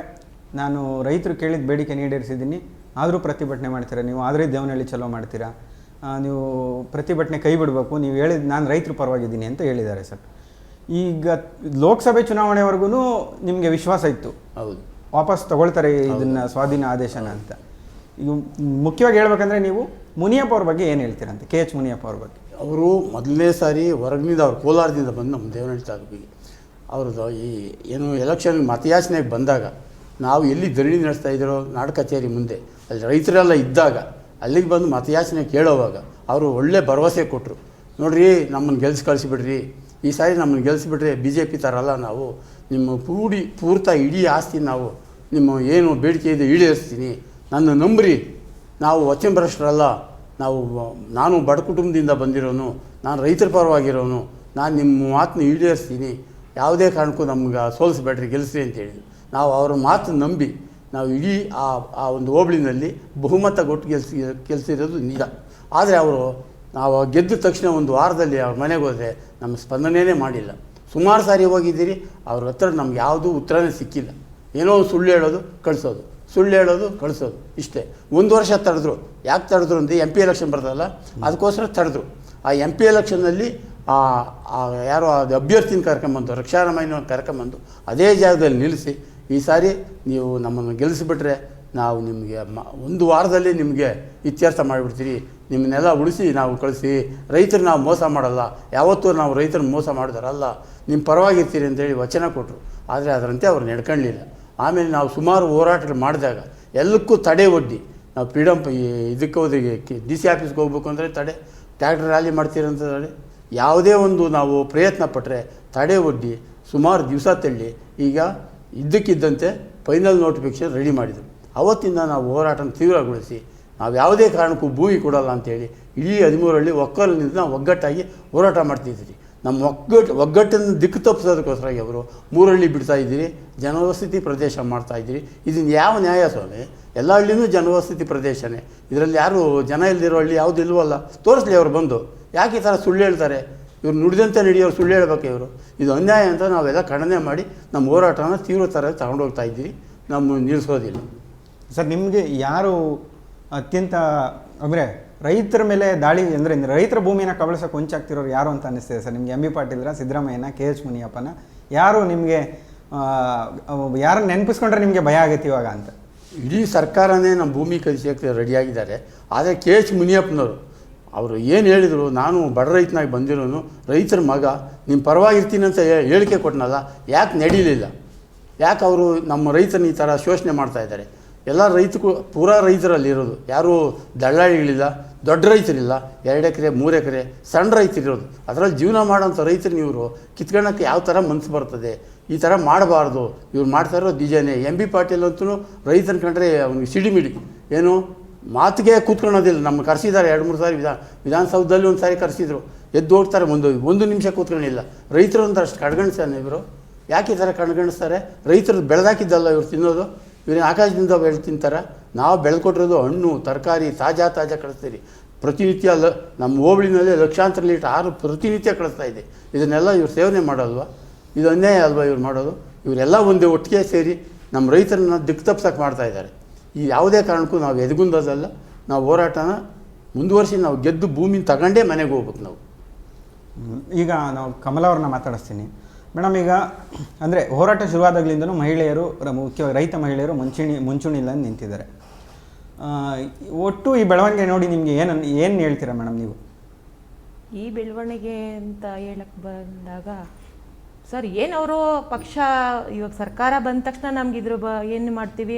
ನಾನು ರೈತರು ಕೇಳಿದ ಬೇಡಿಕೆ ಈಡೇರಿಸಿದ್ದೀನಿ ಆದರೂ ಪ್ರತಿಭಟನೆ ಮಾಡ್ತೀರಾ ನೀವು? ಆದರೆ ದೇವನಹಳ್ಳಿ ಚಲೋ ಮಾಡ್ತೀರಾ? ನೀವು ಪ್ರತಿಭಟನೆ ಕೈ ಬಿಡಬೇಕು ನೀವು ಹೇಳಿದ ನಾನು ರೈತರು ಪರವಾಗಿದ್ದೀನಿ ಅಂತ ಹೇಳಿದ್ದಾರೆ ಸರ್. ಈಗ ಲೋಕಸಭೆ ಚುನಾವಣೆವರೆಗೂ ನಿಮಗೆ ವಿಶ್ವಾಸ ಇತ್ತು. ಹೌದು. ವಾಪಸ್ ತಗೊಳ್ತಾರೆ ಇದನ್ನ ಸ್ವಾಧೀನ ಆದೇಶನ ಅಂತ. ಈಗ ಮುಖ್ಯವಾಗಿ ಹೇಳ್ಬೇಕಂದ್ರೆ ನೀವು ಮುನಿಯಪ್ಪ ಅವ್ರ ಬಗ್ಗೆ ಏನು ಹೇಳ್ತೀರಾ ಅಂತ ಕೆ ಎಚ್ ಮುನಿಯಪ್ಪ ಅವ್ರ ಬಗ್ಗೆ? ಅವರು ಮೊದಲನೇ ಸಾರಿ ಹೊರಗಿನಿಂದ ಅವ್ರು ಕೋಲಾರದಿಂದ ಬಂದು ನಮ್ಮ ದೇವನಹಳ್ಳಿ ತಾಲೂಕಿಗೆ. ಅವ್ರದ್ದು ಈ ಏನು ಎಲೆಕ್ಷನ್ ಮತಯಾಚನೆಗೆ ಬಂದಾಗ ನಾವು ಎಲ್ಲಿ ಧರಣಿ ನಡೆಸ್ತಾ ಇದ್ದೀರೋ ನಾಡ ಕಚೇರಿ ಮುಂದೆ, ಅಲ್ಲಿ ರೈತರೆಲ್ಲ ಇದ್ದಾಗ, ಅಲ್ಲಿಗೆ ಬಂದು ಮತಯಾಚನೆ ಕೇಳೋವಾಗ ಅವರು ಒಳ್ಳೆ ಭರವಸೆ ಕೊಟ್ಟರು ನೋಡ್ರಿ, ನಮ್ಮನ್ನು ಗೆಲ್ಸಿ ಕಳಿಸಿಬಿಡ್ರಿ, ಈ ಸಾರಿ ನಮ್ಮನ್ನು ಗೆಲ್ಸಿಬಿಟ್ರೆ ಬಿ ಜೆ ಪಿ ಥರ ಅಲ್ಲ ನಾವು, ನಿಮ್ಮ ಪೂಡಿ, ಪೂರ್ತ ಇಡೀ ಆಸ್ತಿ ನಾವು, ನಿಮ್ಮ ಏನು ಬೇಡಿಕೆ ಇದೆ ಈಡೇರಿಸ್ತೀನಿ. ನನ್ನ ನಂಬ್ರಿ, ನಾವು ವಚನಭ್ರಷ್ಟರಲ್ಲ, ನಾವು ನಾನು ಬಡ ಕುಟುಂಬದಿಂದ ಬಂದಿರೋನು, ನಾನು ರೈತರ ಪರವಾಗಿರೋನು, ನಾನು ನಿಮ್ಮ ಮಾತನ್ನ ಈಡೇರಿಸ್ತೀನಿ. ಯಾವುದೇ ಕಾರಣಕ್ಕೂ ನಮ್ಗೆ ಸೋಲಿಸ್ಬೇಡ್ರಿ ಗೆಲ್ಲಿಸ್ರಿ ಅಂತ ಹೇಳಿದ್ರು ನಾವು ಅವ್ರ ಮಾತು ನಂಬಿ, ನಾವು ಇಡೀ ಆ ಆ ಒಂದು ಹೋಬಳಿನಲ್ಲಿ ಬಹುಮತ ಕೊಟ್ಟು ಗೆಲ್ಸಿ, ಗೆಲ್ಸಿರೋದು ನಿಜ. ಆದರೆ ಅವರು, ನಾವು ಗೆದ್ದ ತಕ್ಷಣ ಒಂದು ವಾರದಲ್ಲಿ ಅವ್ರ ಮನೆಗೆ ಹೋದರೆ ನಮ್ಮ ಸ್ಪಂದನೆಯೇ ಮಾಡಿಲ್ಲ. ಸುಮಾರು ಸಾರಿ ಹೋಗಿದ್ದೀರಿ, ಅವ್ರ ಹತ್ರ ನಮ್ಗೆ ಯಾವುದೂ ಉತ್ತರನೇ ಸಿಕ್ಕಿಲ್ಲ. ಏನೋ ಸುಳ್ಳು ಹೇಳೋದು, ಕಳಿಸೋದು. ಸುಳ್ಳು ಹೇಳೋದು, ಕಳಿಸೋದು, ಇಷ್ಟೇ. ಒಂದು ವರ್ಷ ತಡೆದ್ರು. ಯಾಕೆ ತಡೆದ್ರು ಅಂದರೆ ಎಂ ಪಿ ಎಲೆಕ್ಷನ್ ಬರ್ತದಲ್ಲ, ಅದಕ್ಕೋಸ್ಕರ ತಡೆದ್ರು. ಆ ಎಂ ಪಿ ಎಲೆಕ್ಷನ್ನಲ್ಲಿ ಯಾರೋ ಅದು ಅಭ್ಯರ್ಥಿನ ಕರ್ಕೊಂಬಂದು ರಕ್ಷಾರಾಮಯ್ಯನ ಕರ್ಕೊಂಬಂದು ಅದೇ ಜಾಗದಲ್ಲಿ ನಿಲ್ಲಿಸಿ, ಈ ಸಾರಿ ನೀವು ನಮ್ಮನ್ನು ಗೆಲ್ಲಿಸಿಬಿಟ್ರೆ ನಾವು ನಿಮಗೆ ಮ, ಒಂದು ವಾರದಲ್ಲಿ ನಿಮಗೆ ಇತ್ಯರ್ಥ ಮಾಡಿಬಿಡ್ತೀರಿ. ನಿಮ್ಮನ್ನೆಲ್ಲ ಉಳಿಸಿ ನಾವು ಕಳಿಸಿ. ರೈತರು ನಾವು ಮೋಸ ಮಾಡಲ್ಲ. ಯಾವತ್ತೂ ನಾವು ರೈತರನ್ನ ಮೋಸ ಮಾಡಿದಾರಲ್ಲ. ನಿಮ್ಮ ಪರವಾಗಿರ್ತೀರಿ ಅಂತೇಳಿ ವಚನ ಕೊಟ್ಟರು ಆದರೆ ಅದರಂತೆ ಅವ್ರು ನಡ್ಕೊಳ್ಳಿಲ್ಲ ಆಮೇಲೆ ನಾವು ಸುಮಾರು ಹೋರಾಟಗಳು ಮಾಡಿದಾಗ ಎಲ್ಲಕ್ಕೂ ತಡೆ ಒಡ್ಡಿ. ನಾವು ಫ್ರೀಡಮ್ ಇದಕ್ಕೆ ಹೋದ್ರೆ ಡಿ ಸಿ ಆಫೀಸ್ಗೆ ಹೋಗ್ಬೇಕು ಅಂದರೆ ತಡೆ. ಟ್ಯಾಕ್ಟರ್ ರ್ಯಾಲಿ ಮಾಡ್ತೀರಂತ ತಡೆ. ಯಾವುದೇ ಒಂದು ನಾವು ಪ್ರಯತ್ನ ಪಟ್ಟರೆ ತಡೆ ಒಡ್ಡಿ ಸುಮಾರು ದಿವಸ ತಳ್ಳಿ ಈಗ ಇದ್ದಕ್ಕಿದ್ದಂತೆ ಫೈನಲ್ ನೋಟಿಫಿಕೇಶನ್ ರೆಡಿ ಮಾಡಿದರು. ಅವತ್ತಿಂದ ನಾವು ಹೋರಾಟನ ತೀವ್ರಗೊಳಿಸಿ ನಾವು ಯಾವುದೇ ಕಾರಣಕ್ಕೂ ಭೂಮಿ ಕೊಡಲ್ಲ ಅಂತೇಳಿ ಇಡೀ ಹದಿಮೂರರಲ್ಲಿ ಒಕ್ಕಲಿನಿಂದ ನಾವು ಒಗ್ಗಟ್ಟಾಗಿ ಹೋರಾಟ ಮಾಡ್ತಿದ್ದೀರಿ ನಮ್ಮ ಒಗ್ಗಟ್ಟು ಒಗ್ಗಟ್ಟನ್ನು ದಿಕ್ಕು ತಪ್ಪಿಸೋದಕ್ಕೋಸ್ಕರಾಗಿ ಅವರು ಮೂರಳ್ಳಿ ಬಿಡ್ತಾ ಇದ್ದೀರಿ ಜನವಸತಿ ಪ್ರದೇಶ ಮಾಡ್ತಾ ಇದ್ದೀರಿ. ಇದನ್ನು ಯಾವ ನ್ಯಾಯ ಸ್ವಾಮಿ ಎಲ್ಲ ಹಳ್ಳಿನೂ ಜನವಸತಿ ಪ್ರದೇಶನೇ. ಇದರಲ್ಲಿ ಯಾರು ಜನ ಇಲ್ದಿರೋ ಹಳ್ಳಿ ಯಾವುದು ಇಲ್ವಲ್ಲ? ತೋರಿಸ್ಲಿ ಅವ್ರು ಬಂದು. ಯಾಕೆ ಈ ಥರ ಸುಳ್ಳು ಹೇಳ್ತಾರೆ? ಇವ್ರು ನುಡಿದಂತೆ ನಡೆಯೋರು ಸುಳ್ಳು ಹೇಳ್ಬೇಕು ಇವರು. ಇದು ಅನ್ಯಾಯ ಅಂತ ನಾವೆಲ್ಲ ಖಂಡನೆ ಮಾಡಿ ನಮ್ಮ ಹೋರಾಟನ ತೀವ್ರ ಥರ ತಗೊಂಡೋಗ್ತಾ ಇದ್ದೀವಿ. ನಮ್ಮ ನಿಲ್ಲಿಸೋದಿಲ್ಲ ಸರ್, ನಿಮಗೆ ಯಾರು ಅತ್ಯಂತ, ಅಂದರೆ ರೈತರ ಮೇಲೆ ದಾಳಿ, ಅಂದರೆ ರೈತರ ಭೂಮಿಯನ್ನು ಕಬಳಿಸೋಕೆ ಹೊಂಚಾಗ್ತಿರೋರು ಯಾರು ಅಂತ ಅನ್ನಿಸ್ತಿದೆ ಸರ್? ನಿಮಗೆ ಎಂ ಬಿ ಪಾಟೀಲ್ರ, ಸಿದ್ದರಾಮಯ್ಯನ, ಕೆ ಎಚ್ ಮುನಿಯಪ್ಪನ, ಯಾರು ನಿಮಗೆ ಯಾರನ್ನ ನೆನಪಿಸ್ಕೊಂಡ್ರೆ ನಿಮಗೆ ಭಯ ಆಗುತ್ತೆ ಇವಾಗ ಅಂತ? ಇಡೀ ಸರ್ಕಾರನೇ ನಮ್ಮ ಭೂಮಿ ಕಲಿಸೋಕ್ಕೆ ರೆಡಿಯಾಗಿದ್ದಾರೆ. ಆದರೆ ಕೆ ಎಚ್ ಮುನಿಯಪ್ಪನವರು, ಅವರು ಏನು ಹೇಳಿದರು, ನಾನು ಬಡ ರೈತನಾಗಿ ಬಂದಿರೋನು, ರೈತರ ಮಗ ನಿಮ್ಮ ಪರವಾಗಿರ್ತೀನಿ ಅಂತ ಹೇಳಿಕೆ ಕೊಟ್ಟನಲ್ಲ ಯಾಕೆ ನಡೀಲಿಲ್ಲ? ಯಾಕೆ ಅವರು ನಮ್ಮ ರೈತನ ಈ ಥರ ಶೋಷಣೆ ಮಾಡ್ತಾ ಇದ್ದಾರೆ? ಎಲ್ಲ ರೈತಕ್ಕೂ, ಪೂರಾ ರೈತರಲ್ಲಿ ಇರೋದು. ಯಾರೂ ದಳ್ಳಾಳಿಗಳಿಲ್ಲ, ದೊಡ್ಡ ರೈತರಿಲ್ಲ, ಎರಡು ಎಕರೆ, ಮೂರು ಎಕರೆ, ಸಣ್ಣ ರೈತರಿರೋದು. ಅದರಲ್ಲಿ ಜೀವನ ಮಾಡೋಂಥ ರೈತರು ಇವರು ಕಿತ್ಕೊಳ್ಳೋಕ್ಕೆ ಯಾವ ಥರ ಮನಸ್ಸು ಬರ್ತದೆ? ಈ ಥರ ಮಾಡಬಾರ್ದು. ಇವ್ರು ಮಾಡ್ತಾ ಇರೋ ನಿಜನೇ ಎಂ ಬಿ ಪಾಟೀಲ್ ಅಂತೂ ರೈತನ ಕಂಡ್ರೆ ಅವ್ನಿಗೆ ಸಿಡಿಮಿಡಿ ಏನು? ಮಾತಿಗೆ ಕೂತ್ಕೊಳ್ಳೋದಿಲ್ಲ. ನಮ್ಮ ಕರೆಸಿದ್ದಾರೆ ಎರಡು ಮೂರು ಸಾರಿ ವಿಧಾನ ವಿಧಾನಸೌಧದಲ್ಲಿ ಒಂದು ಸಾರಿ ಕರೆಸಿದ್ರು. ಎದ್ದು ಹೋಗ್ತಾರೆ ಒಂದು ಒಂದು ನಿಮಿಷ ಕೂತ್ಕೊಂಡಿಲ್ಲ. ರೈತರು ಅಂತ ಅಷ್ಟು ಕಡ್ಗಣಿಸ್ತಾನೆ ಇವರು? ಯಾಕೆ ಈ ಥರ ಕಣ್ಗಣಿಸ್ತಾರೆ? ರೈತರು ಬೆಳೆದಾಕಿದ್ದಲ್ಲ ಇವ್ರು ತಿನ್ನೋದು? ಇವ್ರು ಆಕಾಶದಿಂದ ಬೆಳೆ ತಿಂತಾರೆ? ನಾವು ಬೆಳ್ಕೊಟ್ಟಿರೋದು ಹಣ್ಣು, ತರಕಾರಿ ತಾಜಾ ತಾಜಾ ಕಳಿಸ್ತೀರಿ. ಪ್ರತಿನಿತ್ಯ ಲ, ನಮ್ಮ ಹೋಬಳಿನಲ್ಲಿ ಲಕ್ಷಾಂತರ ಲೀಟರ್ ಆರು ಪ್ರತಿನಿತ್ಯ ಕಳಿಸ್ತಾ ಇದೆ. ಇದನ್ನೆಲ್ಲ ಇವ್ರು ಸೇವನೆ ಮಾಡೋಲ್ವಾ? ಇದು ಅನ್ಯಾಯ ಅಲ್ವಾ ಇವ್ರು ಮಾಡೋದು? ಇವರೆಲ್ಲ ಒಂದೇ ಒಟ್ಟಿಗೆ ಸೇರಿ ನಮ್ಮ ರೈತರನ್ನ ದಿಕ್ಕು ತಪ್ಪಿಸಕ್ಕೆ ಮಾಡ್ತಾ ಇದ್ದಾರೆ. ಈ ಯಾವುದೇ ಕಾರಣಕ್ಕೂ ನಾವು ಎದಗುಂದೋದಲ್ಲ. ನಾವು ಹೋರಾಟನ ಮುಂದುವರಿಸಿ ನಾವು ಗೆದ್ದು ಭೂಮಿನ ತಗೊಂಡೇ ಮನೆಗೆ ಹೋಗ್ಬೇಕು ನಾವು. ಈಗ ನಾವು ಕಮಲ ಅವ್ರನ್ನ ಮಾತಾಡಿಸ್ತೀನಿ. ಮೇಡಮ್ ಈಗ ಅಂದರೆ ಹೋರಾಟ ಶುರುವಾದಾಗಲಿಂದಲೂ ಮಹಿಳೆಯರು ಮುಖ್ಯ ಮುಖ್ಯವಾಗಿ ರೈತ ಮಹಿಳೆಯರು ಮುಂಚೂಣಿ ಮುಂಚೂಣಿಲ್ಲ ನಿಂತಿದ್ದಾರೆ. ಆ, ಒಟ್ಟು ಈ ಬೆಳವಣಿಗೆ ನೋಡಿ ನಿಮಗೆ ಏನು ಏನು ಹೇಳ್ತೀರಾ ಮೇಡಮ್ ನೀವು? ಈ ಬೆಳವಣಿಗೆ ಅಂತ ಹೇಳಕ್ಕೆ ಬಂದಾಗ ಸರ್, ಏನು ಅವರು ಪಕ್ಷ, ಇವಾಗ ಸರ್ಕಾರ ಬಂದ ತಕ್ಷಣ ನಮ್ಗೆ ಇದ್ರ ಬ, ಏನು ಮಾಡ್ತೀವಿ?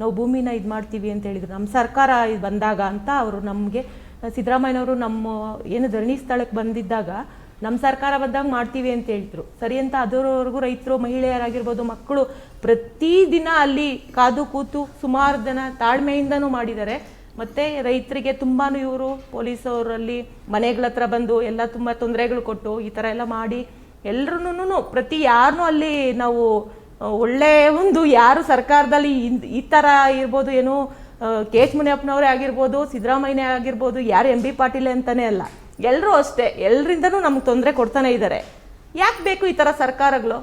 ನಾವು ಭೂಮಿನ ಇದು ಮಾಡ್ತೀವಿ ಅಂತ ಹೇಳಿದ್ರು. ನಮ್ಮ ಸರ್ಕಾರ ಇದು ಬಂದಾಗ ಅಂತ ಅವರು ನಮಗೆ, ಸಿದ್ದರಾಮಯ್ಯನವರು ನಮ್ಮ, ಏನು ಧರಣಿ ಸ್ಥಳಕ್ಕೆ ಬಂದಿದ್ದಾಗ ನಮ್ಮ ಸರ್ಕಾರ ಬಂದಾಗ ಮಾಡ್ತೀವಿ ಅಂತ ಹೇಳ್ತಿರು ಸರಿ ಅಂತ ಅದರವರೆಗೂ ರೈತರು, ಮಹಿಳೆಯರಾಗಿರ್ಬೋದು, ಮಕ್ಕಳು ಪ್ರತಿದಿನ ಅಲ್ಲಿ ಕಾದು ಕೂತು ಸುಮಾರು ಜನ ತಾಳ್ಮೆಯಿಂದನೂ ಮಾಡಿದ್ದಾರೆ. ಮತ್ತೆ ರೈತರಿಗೆ ತುಂಬಾ ಇವರು, ಪೊಲೀಸವರಲ್ಲಿ ಮನೆಗಳ ಹತ್ರ ಬಂದು ಎಲ್ಲ ತುಂಬ ತೊಂದರೆಗಳು ಕೊಟ್ಟು ಈ ಥರ ಎಲ್ಲ ಮಾಡಿ ಎಲ್ರೂ ಪ್ರತಿ ಯಾರನ್ನೂ ಅಲ್ಲಿ ನಾವು ಒಳ್ಳೆಯ ಒಳ್ಳೆ ಒಂದು ಯಾರು ಸರ್ಕಾರದಲ್ಲಿ ಈ ಥರ ಇರ್ಬೋದು ಏನು ಕೆ ಎಚ್ ಮುನಿಯಪ್ಪನವರೇ ಆಗಿರ್ಬೋದು ಸಿದ್ದರಾಮಯ್ಯ ಆಗಿರ್ಬೋದು, ಯಾರು ಎಂ ಬಿ ಪಾಟೀಲ್ ಅಂತಾನೆ ಅಲ್ಲ ಎಲ್ಲರೂ ಅಷ್ಟೇ ಎಲ್ಲರಿಂದನೂ ನಮ್ಗೆ ತೊಂದರೆ ಕೊಡ್ತಾನೆ ಇದ್ದಾರೆ ಯಾಕೆ ಬೇಕು ಈ ಥರ ಸರ್ಕಾರಗಳು?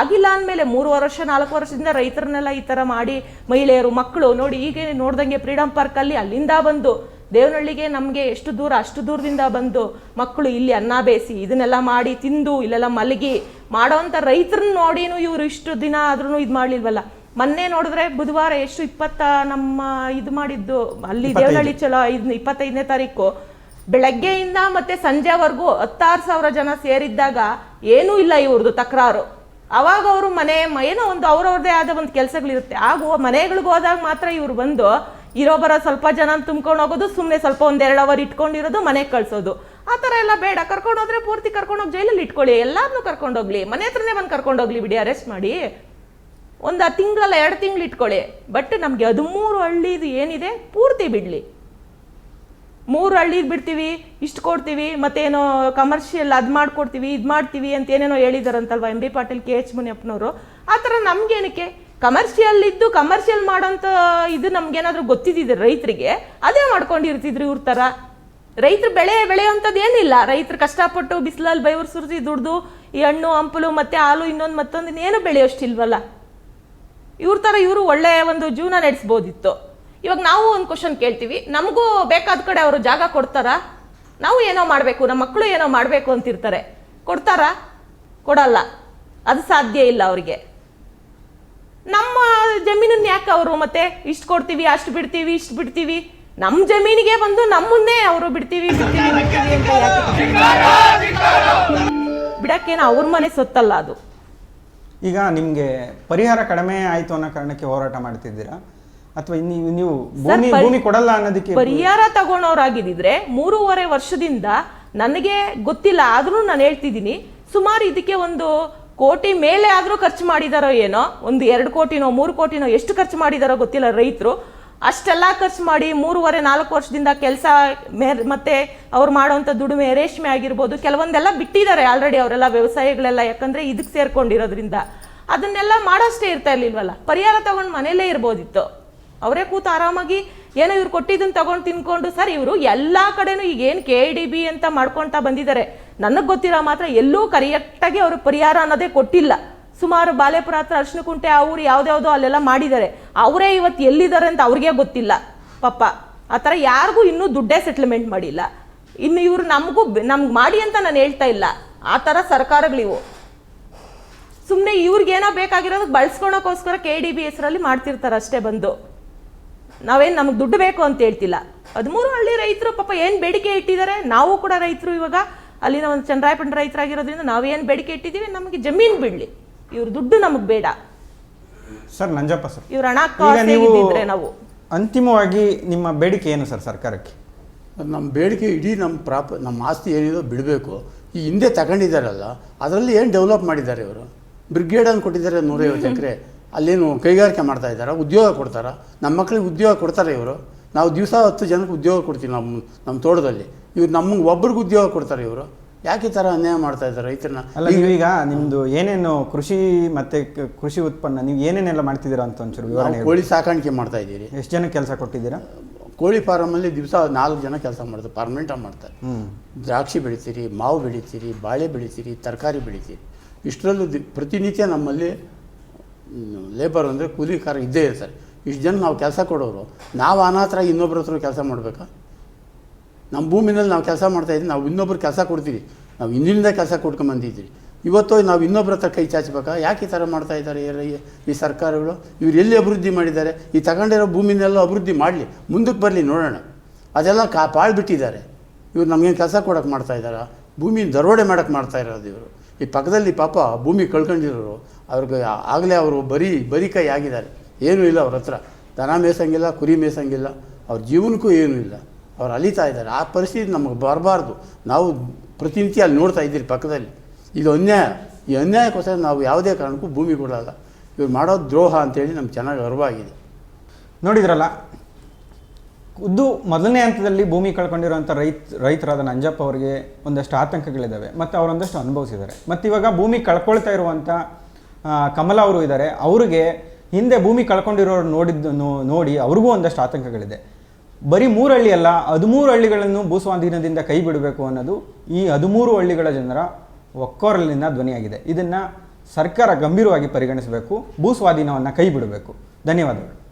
ಆಗಿಲ್ಲ ಅಂದಮೇಲೆ ಮೂರು ವರ್ಷ, ನಾಲ್ಕು ವರ್ಷದಿಂದ ರೈತರನ್ನೆಲ್ಲ ಈ ಥರ ಮಾಡಿ ಮಹಿಳೆಯರು, ಮಕ್ಕಳು ನೋಡಿ ಈಗ ನೋಡ್ದಂಗೆ ಫ್ರೀಡಮ್ ಪಾರ್ಕಲ್ಲಿ ಅಲ್ಲಿಂದ ಬಂದು ದೇವನಹಳ್ಳಿಗೆ ನಮಗೆ ಎಷ್ಟು ದೂರ ಅಷ್ಟು ದೂರದಿಂದ ಬಂದು ಮಕ್ಕಳು ಇಲ್ಲಿ ಅನ್ನ ಬೇಯಿಸಿ ಇದನ್ನೆಲ್ಲ ಮಾಡಿ ತಿಂದು ಇಲ್ಲೆಲ್ಲ ಮಲಗಿ ಮಾಡೋವಂಥ ರೈತರನ್ನ ನೋಡಿನೂ ಇವರು ಇಷ್ಟು ದಿನ ಆದ್ರೂ ಇದು ಮಾಡಲಿಲ್ವಲ್ಲ. ಮೊನ್ನೆ ನೋಡಿದ್ರೆ ಬುಧವಾರ ಎಷ್ಟು ಇಪ್ಪತ್ತ ನಮ್ಮ ಇದು ಮಾಡಿದ್ದು ಅಲ್ಲಿ ದೇವನಹಳ್ಳಿ ಚಲೋ ಐದು ಇಪ್ಪತ್ತೈದನೇ ತಾರೀಕು. ಬೆಳಗ್ಗೆಯಿಂದ ಮತ್ತೆ ಸಂಜೆವರೆಗೂ ಹತ್ತಾರು ಸಾವಿರ ಜನ ಸೇರಿದ್ದಾಗ ಏನೂ ಇಲ್ಲ ಇವ್ರದ್ದು ತಕರಾರು. ಅವಾಗ ಅವರು ಮನೆ ಏನೋ ಒಂದು ಅವ್ರವ್ರದೇ ಆದ ಒಂದು ಕೆಲಸಗಳಿರುತ್ತೆ. ಆಗ ಮನೆಗಳಿಗೆ ಹೋದಾಗ ಮಾತ್ರ ಇವ್ರು ಬಂದು ಇರೋ ಬರೋ ಸ್ವಲ್ಪ ಜನ ತುಂಬ್ಕೊಂಡು ಹೋಗೋದು ಸುಮ್ಮನೆ ಸ್ವಲ್ಪ ಒಂದ್ ಎರಡು ಅವರ್ ಇಟ್ಕೊಂಡಿರೋದು, ಮನೆಗೆ ಕಳ್ಸೋದು. ಆ ಥರ ಎಲ್ಲ ಬೇಡ. ಕರ್ಕೊಂಡು ಹೋದ್ರೆ ಪೂರ್ತಿ ಕರ್ಕೊಂಡೋಗಿ ಜೈಲಲ್ಲಿ ಇಟ್ಕೊಳ್ಳಿ. ಎಲ್ಲಾರನ್ನೂ ಕರ್ಕೊಂಡೋಗ್ಲಿ ಮನೆ ಹತ್ರನೇ ಬಂದು ಕರ್ಕೊಂಡೋಗ್ಲಿ ಬಿಡಿ ಅರೆಸ್ಟ್ ಮಾಡಿ. ಒಂದು ತಿಂಗಳಲ್ಲ ಎರಡು ತಿಂಗಳು ಇಟ್ಕೊಳ್ಳಿ. ಬಟ್ ನಮಗೆ ಮೂರು ಹಳ್ಳಿದು ಏನಿದೆ, ಪೂರ್ತಿ ಬಿಡಲಿ. ಮೂರು ಹಳ್ಳಿಗೆ ಬಿಡ್ತೀವಿ, ಇಷ್ಟು ಕೊಡ್ತೀವಿ, ಮತ್ತೇನೋ ಕಮರ್ಷಿಯಲ್ ಅದು ಮಾಡ್ಕೊಡ್ತೀವಿ, ಇದು ಮಾಡ್ತೀವಿ ಅಂತ ಏನೇನೋ ಹೇಳಿದಾರಂತಲ್ವ M B Patil K H ಮುನಿಯಪ್ಪನವರು. ಆ ಥರ ನಮ್ಗೇನಕ್ಕೆ? ಕಮರ್ಷಿಯಲ್ ಇದ್ದು ಕಮರ್ಷಿಯಲ್ ಮಾಡೋಂಥ ಇದು ನಮ್ಗೇನಾದರೂ ಗೊತ್ತಿದ್ದಿದೆ ರೈತರಿಗೆ, ಅದೇ ಮಾಡ್ಕೊಂಡಿರ್ತಿದ್ರು ಇವ್ರ ಥರ ರೈತರು ಬೆಳೆ ಬೆಳೆಯೋಂಥದ್ದು ಏನಿಲ್ಲ. ರೈತರು ಕಷ್ಟಪಟ್ಟು ಬಿಸಿಲಲ್ಲಿ ಬೈವ್ರು ಸುರಿಸಿ ದುಡ್ದು ಈ ಹಣ್ಣು, ಹಂಪಲು ಮತ್ತೆ ಹಾಲು ಇನ್ನೊಂದು ಮತ್ತೊಂದು ಏನು ಬೆಳೆಯೋಷ್ಟಿಲ್ವಲ್ಲ? ಇವ್ರ ಥರ ಇವರು ಒಳ್ಳೆ ಒಂದು ಜೀವನ ನಡೆಸ್ಬೋದಿತ್ತು. ಇವಾಗ ನಾವು ಒಂದು ಕ್ವಶನ್ ಕೇಳ್ತೀವಿ. ನಮಗೂ ಬೇಕಾದ ಕಡೆ ಅವರು ಜಾಗ ಕೊಡ್ತಾರಾ? ನಾವು ಏನೋ ಮಾಡಬೇಕು ನಮ್ಮ ಮಕ್ಕಳು ಏನೋ ಮಾಡಬೇಕು ಅಂತಿರ್ತಾರೆ. ಕೊಡ್ತಾರಾ? ಕೊಡಲ್ಲ. ಅದು ಸಾಧ್ಯ ಇಲ್ಲ ಅವರಿಗೆ. ನಮ್ಮ ಜಮೀನನ್ನ ಯಾಕೆ ಅವರು ಮತ್ತೆ ಇಷ್ಟು ಕೊಡ್ತೀವಿ ಅಷ್ಟು ಬಿಡ್ತೀವಿ ಇಷ್ಟು ಬಿಡ್ತೀವಿ? ನಮ್ಮ ಜಮೀನಿಗೆ ಬಂದು ನಮ್ಮನ್ನೇ ಅವರು ಬಿಡ್ತೀವಿ ಬಿಡ್ತೀವಿ ಬಿಡ್ತೀವಿ. ಅಂತ ಯಾಕೆ ಬಿಡಕ್ಕೇನು ಅವ್ರ ಮನೆ ಸೊತ್ತಲ್ಲ ಅದು. ಈಗ ನಿಮಗೆ ಪರಿಹಾರ ಕಡಿಮೆ ಆಯಿತು ಅನ್ನೋ ಕಾರಣಕ್ಕೆ ಹೋರಾಟ ಮಾಡ್ತಿದ್ದೀರಾ? ಅಥವಾ ನೀವು ನೀವು ಭೂಮಿ ಭೂಮಿ ಕೊಡಲ್ಲ ಅನ್ನೋದಕ್ಕೆ ಪರಿಹಾರ ತಗೊಳೋರಾಗಿದ್ದಿದ್ರೆ ಮೂರುವರೆ ವರ್ಷದಿಂದ ನನಗೆ ಗೊತ್ತಿಲ್ಲ ಆದರೂ ನಾನು ಹೇಳ್ತಿದ್ದೀನಿ. ಸುಮಾರು ಇದಕ್ಕೆ ಒಂದು ಕೋಟಿ ಮೇಲೆ ಆದರೂ ಖರ್ಚು ಮಾಡಿದಾರೋ ಏನೋ, ಒಂದು ಎರಡು ಕೋಟಿನೋ, ಮೂರು ಕೋಟಿನೋ, ಎಷ್ಟು ಖರ್ಚು ಮಾಡಿದಾರೋ ಗೊತ್ತಿಲ್ಲ ರೈತರು. ಅಷ್ಟೆಲ್ಲ ಖರ್ಚು ಮಾಡಿ ಮೂರುವರೆ, ನಾಲ್ಕು ವರ್ಷದಿಂದ ಕೆಲಸ ಮೇ ಮತ್ತೆ ಅವ್ರು ಮಾಡೋವಂಥ ದುಡಿಮೆ ರೇಷ್ಮೆ ಆಗಿರ್ಬೋದು, ಕೆಲವೊಂದೆಲ್ಲ ಬಿಟ್ಟಿದ್ದಾರೆ ಆಲ್ರೆಡಿ ಅವರೆಲ್ಲ ವ್ಯವಸಾಯಗಳೆಲ್ಲ, ಯಾಕಂದ್ರೆ ಇದಕ್ಕೆ ಸೇರ್ಕೊಂಡಿರೋದ್ರಿಂದ. ಅದನ್ನೆಲ್ಲ ಮಾಡೋಷ್ಟೇ ಇರ್ತಾ ಇರ್ಲಿಲ್ವಲ್ಲ? ಪರಿಹಾರ ತಗೊಂಡು ಮನೇಲೇ ಇರ್ಬೋದಿತ್ತು. ಅವರೇ ಕೂತು ಆರಾಮಾಗಿ ಏನೋ ಇವ್ರು ಕೊಟ್ಟಿದ್ದನ್ನು ತಗೊಂಡು ತಿನ್ಕೊಂಡು, ಸರ್ ಇವರು ಎಲ್ಲ ಕಡೆನೂ ಈಗ ಏನು ಕೆ ಡಿ ಬಿ ಅಂತ ಮಾಡ್ಕೊಳ್ತಾ ಬಂದಿದ್ದಾರೆ. ನನಗೆ ಗೊತ್ತಿರೋ ಮಾತ್ರ ಎಲ್ಲೂ ಕರೆಕ್ಟಾಗಿ ಅವರು ಪರಿಹಾರ ಅನ್ನೋದೇ ಕೊಟ್ಟಿಲ್ಲ. ಸುಮಾರು ಬಾಲೆಪುರ ಹತ್ರ ಅರ್ಶಿನ ಕುಂಟೆ ಆ ಊರು ಅಲ್ಲೆಲ್ಲ ಮಾಡಿದ್ದಾರೆ. ಅವರೇ ಇವತ್ತು ಎಲ್ಲಿದ್ದಾರೆ ಅಂತ ಅವ್ರಿಗೆ ಗೊತ್ತಿಲ್ಲ. ಪಾಪ, ಆ ಥರ ಯಾರಿಗೂ ಇನ್ನೂ ದುಡ್ಡೇ ಸೆಟ್ಲ್ಮೆಂಟ್ ಮಾಡಿಲ್ಲ. ಇನ್ನು ಇವರು ನಮಗೂ ನಮ್ಗೆ ಮಾಡಿ ಅಂತ ನಾನು ಹೇಳ್ತಾ ಇಲ್ಲ. ಆ ಥರ ಸರ್ಕಾರಗಳಿವು ಸುಮ್ಮನೆ ಇವ್ರಿಗೇನೋ ಬೇಕಾಗಿರೋದಕ್ಕೆ ಬಳಸ್ಕೊಳೋಕ್ಕೋಸ್ಕರ ಕೆ ಡಿ ಬಿ ಹೆಸರಲ್ಲಿ ಮಾಡ್ತಿರ್ತಾರೆ ಅಷ್ಟೇ ಬಂದು. ನಾವೇನು ನಮಗೆ ದುಡ್ಡು ಬೇಕು ಅಂತ ಹೇಳ್ತಿಲ್ಲ. ಹದಿಮೂರು ಹಳ್ಳಿ ರೈತರು ಪಾಪ ಏನು ಬೇಡಿಕೆ ಇಟ್ಟಿದ್ದಾರೆ? ನಾವು ಕೂಡ ರೈತರು ಇವಾಗ ಅಲ್ಲಿನ ಒಂದು ಚಂದ್ರಾಯಪಟ್ಟಣ ರೈತರಾಗಿರೋದ್ರಿಂದ ನಾವೇನು ಬೇಡಿಕೆ ಇಟ್ಟಿದ್ದೀವಿ? ನಮಗೆ ಜಮೀನು ಬಿಡಲಿ ಇವ್ರ ದುಡ್ಡು ನಮಗೆ ಬೇಡ. Sir Nanjappa sir. ಇವ್ರ ಹಣ ನೀವು ನಾವು. ಅಂತಿಮವಾಗಿ ನಿಮ್ಮ ಬೇಡಿಕೆ ಏನು ಸರ್ ಸರ್ಕಾರಕ್ಕೆ? ನಮ್ಮ ಬೇಡಿಕೆ ಇಡೀ ನಮ್ಮ ಪ್ರಾಪ ನಮ್ಮ ಆಸ್ತಿ ಏನಿದೋ ಬಿಡಬೇಕು. ಈ ಹಿಂದೆ ತಗೊಂಡಿದ್ದಾರಲ್ಲ ಅದರಲ್ಲಿ ಏನು ಡೆವಲಪ್ ಮಾಡಿದ್ದಾರೆ ಇವರು? ಬ್ರಿಗೇಡನ್ನು ಕೊಟ್ಟಿದ್ದಾರೆ ನೂರೈವತ್ತು ಎಕರೆ. ಅಲ್ಲೇನು ಕೈಗಾರಿಕೆ ಮಾಡ್ತಾ ಇದ್ದಾರೆ? ಉದ್ಯೋಗ ಕೊಡ್ತಾರೆ? ನಮ್ಮ ಮಕ್ಕಳಿಗೆ ಉದ್ಯೋಗ ಕೊಡ್ತಾರೆ ಇವರು. ನಾವು ದಿವಸ ಹತ್ತು ಜನಕ್ಕೆ ಉದ್ಯೋಗ ಕೊಡ್ತೀವಿ ನಮ್ಮ ನಮ್ಮ ತೋಟದಲ್ಲಿ. ಇವ್ರು ನಮಗೆ ಒಬ್ರಿಗೆ ಉದ್ಯೋಗ ಕೊಡ್ತಾರೆ ಇವರು. ಯಾಕೆ ಈ ಥರ ಅನ್ಯಾಯ ಮಾಡ್ತಾ ಇದ್ದಾರೆ ರೈತರನ್ನ? ಅಲ್ಲ ನೀವೀಗ ನಿಮ್ಮದು ಏನೇನು ಕೃಷಿ ಮತ್ತೆ ಕೃಷಿ ಉತ್ಪನ್ನ ನೀವು ಏನೇನೆಲ್ಲ ಮಾಡ್ತಿದ್ದೀರಾ ಅಂತ ಒಂಚೂರು ವಿವರಣೆ ಕೋಳಿ ಸಾಕಾಣಿಕೆ ಮಾಡ್ತಾ ಇದ್ದೀರಿ. ಎಷ್ಟು ಜನಕ್ಕೆ ಕೆಲಸ ಕೊಟ್ಟಿದ್ದೀರಾ? ಕೋಳಿ ಫಾರಮಲ್ಲಿ ದಿವಸ ನಾಲ್ಕು ಜನ ಕೆಲಸ ಮಾಡ್ತಾರೆ ಪರ್ಮನೆಂಟಾಗಿ ಮಾಡ್ತಾರೆ. ದ್ರಾಕ್ಷಿ ಬೆಳಿತೀರಿ ಮಾವು ಬೆಳಿತೀರಿ ಬಾಳೆ ಬೆಳಿತೀರಿ ತರಕಾರಿ ಬೆಳಿತೀರಿ. ಇಷ್ಟರಲ್ಲೂ ಪ್ರತಿನಿತ್ಯ ನಮ್ಮಲ್ಲಿ ಲೇಬರ್ ಅಂದರೆ ಕೂಲಿಕಾರ ಇದ್ದೇ ಇರ್ತಾರೆ. ಇಷ್ಟು ಜನ ನಾವು ಕೆಲಸ ಕೊಡೋರು, ನಾವು ಅನಾಥರ ಇನ್ನೊಬ್ಬರ ಹತ್ರ ಕೆಲಸ ಮಾಡಬೇಕಾ? ನಮ್ಮ ಭೂಮಿನಲ್ಲಿ ನಾವು ಕೆಲಸ ಮಾಡ್ತಾಯಿದ್ದೀವಿ ನಾವು ಇನ್ನೊಬ್ರು ಕೆಲಸ ಕೊಡ್ತೀವಿ. ನಾವು ಹಿಂದಿನಿಂದ ಕೆಲಸ ಕೊಟ್ಕೊಂಬಂದಿದ್ದೀವಿ ಇವತ್ತು ನಾವು ಇನ್ನೊಬ್ಬರ ಹತ್ರ ಕೈ ಚಾಚಬೇಕಾ? ಯಾಕೆ ಈ ಥರ ಮಾಡ್ತಾ ಇದ್ದಾರೆ ಈ ಸರ್ಕಾರಗಳು? ಇವ್ರು ಎಲ್ಲಿ ಅಭಿವೃದ್ಧಿ ಮಾಡಿದ್ದಾರೆ? ಈ ತಗೊಂಡಿರೋ ಭೂಮಿನೆಲ್ಲ ಅಭಿವೃದ್ಧಿ ಮಾಡಲಿ ಮುಂದಕ್ಕೆ ಬರಲಿ ನೋಡೋಣ. ಅದೆಲ್ಲ ಕಾ ಪಾಳ್ಬಿಟ್ಟಿದ್ದಾರೆ. ಇವ್ರು ನಮಗೇನು ಕೆಲಸ ಕೊಡೋಕೆ ಮಾಡ್ತಾ ಇದ್ದಾರಾ? ಭೂಮಿನ ದರೋಡೆ ಮಾಡೋಕ್ಕೆ ಮಾಡ್ತಾ ಇರೋದು ಇವರು. ಈ ಪಕ್ಕದಲ್ಲಿ ಪಾಪ ಭೂಮಿ ಕಳ್ಕೊಂಡಿರೋರು. ಅವ್ರಿಗೆ ಆಗಲೇ ಅವರು ಬರೀ ಬರೀ ಕೈ ಆಗಿದ್ದಾರೆ. ಏನೂ ಇಲ್ಲ ಅವ್ರ ಹತ್ರ. ದನ ಮೇಯ್ಸಂಗಿಲ್ಲ, ಕುರಿ ಮೇಸಂಗಿಲ್ಲ ಅವ್ರ ಜೀವನಕ್ಕೂ ಏನೂ ಇಲ್ಲ. ಅವ್ರು ಅಲಿತಾ ಇದ್ದಾರೆ. ಆ ಪರಿಸ್ಥಿತಿ ನಮಗೆ ಬರಬಾರ್ದು. ನಾವು ಪ್ರತಿನಿತ್ಯ ಅಲ್ಲಿ ನೋಡ್ತಾ ಇದ್ದೀರಿ ಪಕ್ಕದಲ್ಲಿ. ಇದು ಅನ್ಯಾಯ. ಈ ಅನ್ಯಾಯಕ್ಕೋಸ್ಕರ ನಾವು ಯಾವುದೇ ಕಾರಣಕ್ಕೂ ಭೂಮಿ ಕೊಡಲ್ಲ. ಇವ್ರು ಮಾಡೋದು ದ್ರೋಹ ಅಂತೇಳಿ ನಮ್ಗೆ ಚೆನ್ನಾಗಿ ಅರಿವಾಗಿದೆ. ನೋಡಿದ್ರಲ್ಲ ಉದ್ದು ಮೊದಲನೇ ಹಂತದಲ್ಲಿ ಭೂಮಿ ಕಳ್ಕೊಂಡಿರುವಂಥ ರೈತ, ರೈತರಾದ ನಂಜಪ್ಪ ಅವರಿಗೆ ಒಂದಷ್ಟು ಆತಂಕಗಳಿದ್ದಾವೆ. ಮತ್ತು ಅವರೊಂದಷ್ಟು ಅನುಭವಿಸಿದ್ದಾರೆ. ಮತ್ತು ಇವಾಗ ಭೂಮಿ ಕಳ್ಕೊಳ್ತಾ ಇರುವಂಥ ಕಮಲ ಅವರು ಇದ್ದಾರೆ. ಅವರಿಗೆ ಹಿಂದೆ ಭೂಮಿ ಕಳ್ಕೊಂಡಿರೋರು ನೋಡಿದ್ದು ನೋಡಿ ಅವ್ರಿಗೂ ಒಂದಷ್ಟು ಆತಂಕಗಳಿದೆ. ಬರೀ ಮೂರು ಹಳ್ಳಿ ಅಲ್ಲ, ಹದಿಮೂರು ಹಳ್ಳಿಗಳನ್ನು ಭೂಸ್ವಾಧೀನದಿಂದ ಕೈ ಬಿಡಬೇಕು ಅನ್ನೋದು ಈ ಹದಿಮೂರು ಹಳ್ಳಿಗಳ ಜನರ ಒಕ್ಕೊರಲಿನ ಧ್ವನಿಯಾಗಿದೆ. ಇದನ್ನು ಸರ್ಕಾರ ಗಂಭೀರವಾಗಿ ಪರಿಗಣಿಸಬೇಕು, ಭೂಸ್ವಾಧೀನವನ್ನು ಕೈ ಬಿಡಬೇಕು. ಧನ್ಯವಾದಗಳು.